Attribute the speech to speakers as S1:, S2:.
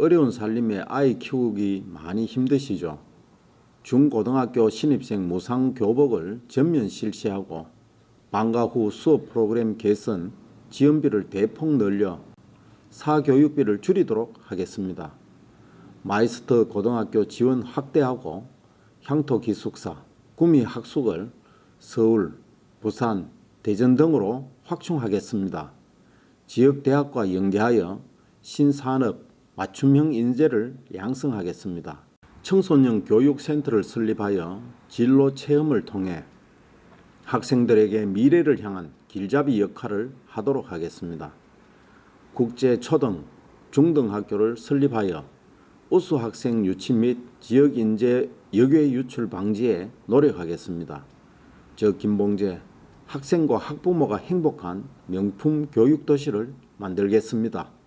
S1: 어려운 삶에 아이 키우기 많이 힘드시죠? 중고등학교 신입생 무상 교복을 전면 실시하고 방과 후 수업 프로그램 개선, 지원비를 대폭 늘려 사교육비를 줄이도록 하겠습니다. 마이스터 고등학교 지원 확대하고 향토 기숙사, 구미 학숙을 서울, 부산, 대전 등으로 확충하겠습니다. 지역 대학과 연계하여 신산업 맞춤형 인재를 양성하겠습니다. 청소년 교육센터를 설립하여 진로 체험을 통해 학생들에게 미래를 향한 길잡이 역할을 하도록 하겠습니다. 국제 초등, 중등 학교를 설립하여 우수 학생 유치 및 지역 인재 역외 유출 방지에 노력하겠습니다. 저 김봉재 학생과 학부모가 행복한 명품 교육 도시를 만들겠습니다.